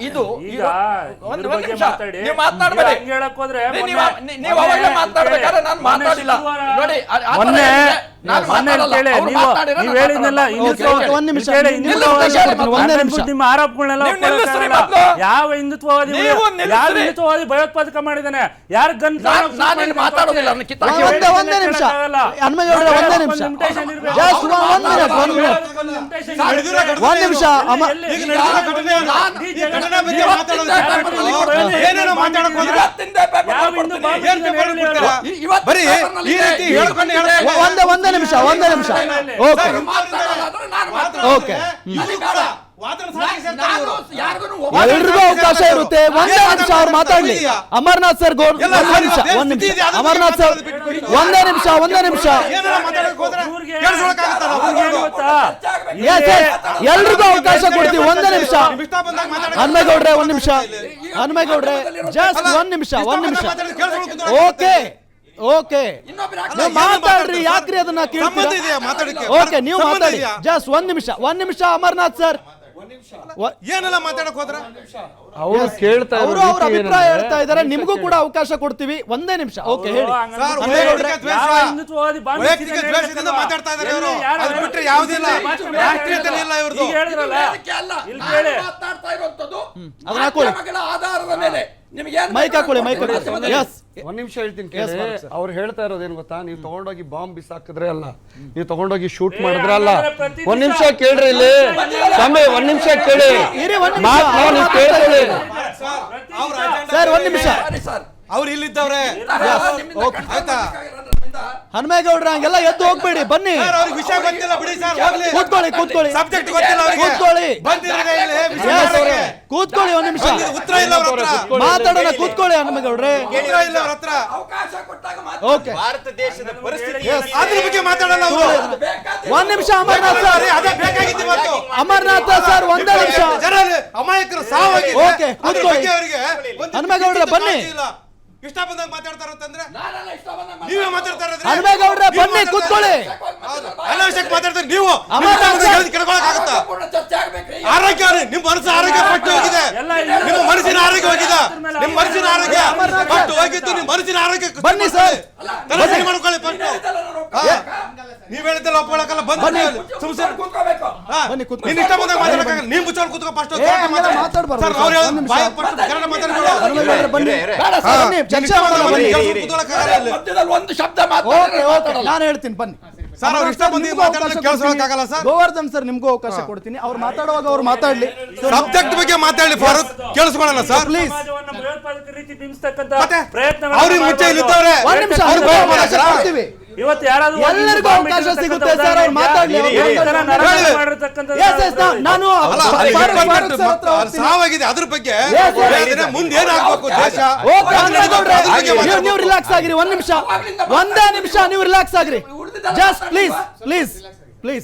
ಇದು ಈಗ ಒಂದು ನಿಮಿಷ ಮಾತಾಡಿ. ನೀವು ಮಾತನಾಡಬೇಡಿ ಹಂಗೆ ಹೇಳಕ್ ಹೋದ್ರೆ ನೀವು- ಅವಾಗಲೇ ಮಾತನಾಡ್ಬೇಕಾದ್ರೆ ನಾನು ಮಾತಾಡಿಲ್ಲ. ನೋಡಿ ಮೊನ್ನೆ ನಿಮ್ಮ ಆರೋಪಗಳನ್ನೆಲ್ಲ ಯಾವ ಹಿಂದುತ್ವವಾದಿ. ಯಾವ ಹಿಂದುತ್ವವಾದಿ ಭಯೋತ್ಪಾದಕ ಮಾಡಿದಾನೆ ಯಾರ ಗನ್ ನಾನು- ನಾನೇನು ಮಾತಾಡೋದಿಲ್ಲ ಅದನ್ನ ಕಿತ್ತಾಕಿ ಒಂದೇ ನಿಮಿಷ. ಒಂದೇ ನಿಮಿಷ. ಒಂದ್ ನಿಮಿಷ ಏನೇನೋ ಮಾತಾಡಕ್ ಬರೀ ಈ ರೀತಿ ಹೇಳ್ಕೊಂಡು ಒಂದೇ ಒಂದೇ ನಿಮಿಷ ಒಂದೇ ನಿಮಿಷ. ಓಕೆ. ನಾನು ಮಾತಾಡೋದಾದ್ರೆ ನಾನು ಮಾತಾಡೋದು. ಓಕೆ ಎಲ್ರಿಗೂ ಅವಕಾಶ ಇರುತ್ತೆ. ಒಂದೇ ನಿಮಿಷ ಅವ್ರು ಮಾತಾಡ್ಲಿ. ಅಮರ್ನಾಥ್ ಸರ್ ಒಂದೇ ಎಲ್ಲ ಒಂದ್ ನಿಮಿಷ ಒಂದ್ ನಿಮಿಷ. ಅಮರ್ನಾಥ್ ಸರ್. ಒಂದೇ ನಿಮಿಷ. ಒಂದೇ ನಿಮಿಷ ಎಲ್ರಿಗೂ ಅವಕಾಶ ಕೊಡ್ತೀವಿ. ಒಂದೇ ನಿಮಿಷ. ಹನುಮೇಗೌಡ್ರೆ ಒಂದ್ ನಿಮಿಷ. ಹನುಮೇಗೌಡ್ರೆ ಜಸ್ಟ್ ಒಂದ್ ನಿಮಿಷ ಒಂದ್ ನಿಮಿಷ. Okay okay. ಮಾತಾಡ್ರಿ ಯಾಕ್ರಿ ಅದನ್ನ ಕೇಳ್ತೀರಾ? ಓಕೆ ನೀವು ಮಾತಾಡಿ. ಜಸ್ಟ್ ಒಂದ್ ನಿಮಿಷ ಒಂದ್ ನಿಮಿಷ ಅಮರ್ನಾಥ್ ಸರ್. ಏನೆಲ್ಲ ಮಾತಾಡಕ್ ಹೋದ್ರ? ಅವರು ಕೇಳ್ತಾ ಅವರು ಅವ್ರ ಅಭಿಪ್ರಾಯ ಹೇಳ್ತಾ ಇದಾರೆ ನಿಮಗೂ ಕೂಡ ಅವಕಾಶ ಕೊಡ್ತೀವಿ. ಒಂದೇ ನಿಮಿಷ. ಓಕೆ ಹೇಳಿ. ವೈಯಕ್ತಿಕ ದ್ವೇಷದಿಂದ. ಮಾತಾಡ್ತಾ ಇವರು ಎಲ್ಲಿ ಯಾರು ಅದು ಬಿಟ್ರೆ ಯಾವುದಿಲ್ಲ. ಭಾಷಣ ಇಲ್ಲ ಇವ್ರದ್ದು ಅದನ್ನ ಹಾಕೊಳ್ಳಿ. ಮಾಧ್ಯಮಗಳ ಆಧಾರದ ಮೇಲೆ ನಿಮಗೆ ಏನು ಮೈಕ್ ಹಾಕೊಳ್ಳಿ ಮೈಕ್ ಹಾಕೊಳ್ಳಿ. ಎಸ್ ಒಂದ್ ನಿಮಿಷ ಹೇಳ್ತೀನಿ ಕೇಳಿ. ಅವ್ರು ಹೇಳ್ತಾ ಇರೋದೇನ್ ಗೊತ್ತಾ? ನೀವು ತಗೊಂಡೋಗಿ ಬಾಂಬ್ ಬಿಸಾಕಿದ್ರೆ ಅಲ್ಲ ನೀವು ತಗೊಂಡೋಗಿ ಶೂಟ್ ಮಾಡಿದ್ರೆ ಅಲ್ಲ. ಒಂದ್ ನಿಮಿಷ ಕೇಳ್ರಿ ಇಲ್ಲಿ. ಸ್ವಾಮಿ ಒಂದ್ ನಿಮಿಷ ಕೇಳಿ. ಮಾತ್ ನಾವು ನೀವು ಕೇಳ್ಕೊಳ್ಳಿ ಅವ್ರ ಸರ್. ಒಂದ್ ನಿಮಿಷ. ಸರಿ ಸರ್ ಅವ್ರು ಇಲ್ಲಿದ್ದವ್ರೆ. ಆಯ್ತಾ? ಹನುಮೇಗೌಡ್ರ ಹಂಗೆಲ್ಲ ಎದ್ದು ಹೋಗ್ಬೇಡಿ ಬನ್ನಿ. ಸರ್ ಅವ್ರಿಗೆ ವಿಷಯ ಗೊತ್ತಿಲ್ಲ ಬಿಡಿ ಸರ್ ಹೋಗ್ಲಿ. ಕೂತ್ಕೊಳ್ಳಿ ಕೂತ್ಕೊಳ್ಳಿ. ಸಬ್ಜೆಕ್ಟ್ ಗೊತ್ತಿಲ್ಲ ಅವ್ರಿಗೆ. ಕೂತ್ಕೊಳ್ಳಿ. ಬಂದಿರೋದೇ ಇಲ್ಲಿ ವಿಷಯ Yes, ಕೂತ್ಕೊಳ್ಳಿ ಒಂದ್ ನಿಮಿಷ. ಉತ್ತರ ಇಲ್ಲ ಅವ್ರ ಹತ್ರ. ಮಾತಾಡೋಣ ಕೂತ್ಕೊಳ್ಳಿ ಹನುಮೇಗೌಡ್ರೆ. ಉತ್ತರ ಇಲ್ಲ ಅವ್ರ ಹತ್ರ. ಅವಕಾಶ ಕೊಟ್ಟಾಗ ಮಾತ್ರ ಓಕೆ ಭಾರತ ದೇಶದ ಪರಿಸ್ಥಿತಿ ಅದ್ರ ಬಗ್ಗೆ ಮಾತಾಡಲ್ಲ ಅವರು. ಒಂದ್ ನಿಮಿಷ ಅಮರ್ನಾಥ್ ಸರ್. ಅದೇ ಬೇಕಾಗಿತ್ತು ಇವತ್ತು. ಅಮರ್ನಾಥ್ ಸರ್ ಒಂದೇ ನಿಮಿಷ. ಜನ ಅಮಾಯಕರು ಸಾವಾಗಿದೆ. ಓಕೆ, ಕೂತ್ಕೊಳ್ಳಿ. ಬಗ್ಗೆ ಅವರಿಗೆ ಹನುಮೇಗೌಡ್ರೆ, ಬನ್ನಿ. ಇಷ್ಟ ಬಂದಾಗ ಮಾತಾಡ್ತಾರ ಅಂತಂದ್ರೆ ನೀವೇ ಮಾತಾಡ್ತಾ ಇರೋದ್ರಿ? ಹನುಮೇಗೌಡ್ರೆ ನೀವು ಬನ್ನಿ ಮಾತಾಡ್ತಾ ಕೂತ್ಕೊಳ್ಳಿ. ಹೌದು. ಮಾತಾಡ್ತಾರೆ ನೀವು. ಹೇಳೋದು ಕೇಳ್ಕೊಳಕ್ಕಾಗತ್ತಾ? ಪೂರ್ಣ ಆರೋಗ್ಯ ರೀ, ನಿಮ್ಮ ಮನಸ್ಸು ಆರೋಗ್ಯ ಪಟ್ಟು ಹೋಗಿದೆ. ಎಲ್ಲ ಇಲ್ಲಿ- ನಿಮ್ಮ ಮನಸ್ಸಿನ ಆರೋಗ್ಯ ಹೋಗಿದೆ. ನಿಮ್ಮ ಮನಸ್ಸಿನ ಆರೋಗ್ಯ ಅಮರ್ನಾಥ್ ಪಟ್ಟು ಹೋಗಿದ್ದು ನಿಮ್ಮ ಮನಸ್ಸಿನ ಆರೋಗ್ಯ ಬನ್ನಿ ಸರ್. ತಲೆ ಸರಿ ಮಾಡ್ಕೊಳ್ಳಿ ನಾನು ಹಾ. ಒಪ್ಕೊಬೇಕಾ? ನೀವ್ ಹೇಳಿದ್ದೆಲ್ಲ ಒಪ್ಕೊಳಕಲ್ಲ ಬನ್ನಿ. ಸುಮ್ಸೆ ಕೂತ್ಕೋಬೇಕು. ಬನ್ನಿ, ಕೂತ್ಕೊಳ್ಳಿ. ಇಷ್ಟ ಬಂದಾಗ ಮಾತಾಡಕ್ಕಾಗಲ್ಲ ನೀವು ಮುಚ್ಚಾಡ್ ಕೂತ್ಕೋ ಫಸ್ಟ್ ಏ, ಹಂಗೆಲ್ಲ ಮಾತಾಡ್ಬಾರ್ದು. ಸರ್ ಅವ್ರು ಒಂದ್ ನಿಮಿಷ. ಪಟ್ಟು ಕನ್ನಡ ಬನ್ನಿ. ಬೇಡ ಸರ್, ಬನ್ನಿ ಚರ್ಚೆ ಮಾಡೋಣ ಬನ್ನಿ. ಮಧ್ಯದಲ್ಲಿ ಒಂದು ಶಬ್ದ ಓಕೆ ಓಕೆ ನಾನು ಹೇಳ್ತೀನಿ ಬನ್ನಿ. ಸರ್, ಅವ್ರು ಇಷ್ಟ ಬಂದಿದ್ದು ನಿಮ್ಗೂ ಅವಕಾಶ ಮಾತಾಡಿದ್ರೆ ಕೇಳಿಸ್ಕೊಳಕ್ಕಾಗಲ್ಲ ಸರ್? ಕೊಡ್ತೀನಿ. ಗೋವರ್ಧನ್ ಸರ್ ನಿಮ್ಗೂ ಅವಕಾಶ ಕೊಡ್ತೀನಿ. ಅವ್ರು ಮಾತಾಡುವಾಗ ಅವ್ರು ಮಾತಾಡ್ಲಿ. ಸಬ್ಜೆಕ್ಟ್ ಬಗ್ಗೆ ಮಾತಾಡಿ ಫಾರೂಕ್. ಕೇಳಿಸ್ಕೊಳ್ಳೋಣ ಸರ್? ಪ್ಲೀಸ್ ಸಮಾಜವನ್ನ ಭಯೋತ್ಪಾದಕ ರೀತಿ ಬಿಂಬಿಸ್ತಕ್ಕಂಥ ಮತ್ತೆ ಪ್ರಯತ್ನ ಅವ್ರಿಗೆ ಮುಂಚೆ ಇಲ್ಲಿದ್ದವ್ರೆ. ಒಂದ್ ನಿಮಿಷ ಅವ್ರು ಭಯ. ಕೊಡ್ತೀವಿ. ಇವತ್ತು ಯಾರಾದ್ರೂ ಎಲ್ಲರಿಗೂ ಅವಕಾಶ ಸಿಗುತ್ತೆ ಸರ್ ಅವ್ರು ಮಾತಾಡ್ಲಿ ನಾನು. ಸಾವಾಗಿದೆ ಅದ್ರ ಬಗ್ಗೆ ಮುಂದೆ ಏನಾಗ್ಬೇಕು ದೇಶ? ನೀವು ರಿಲ್ಯಾಕ್ಸ್ ಆಗಿರಿ ಒಂದ್ ನಿಮಿಷ. ಒಂದೇ ನಿಮಿಷ ನೀವು ರಿಲ್ಯಾಕ್ಸ್ ಆಗಿರಿ. Just please please please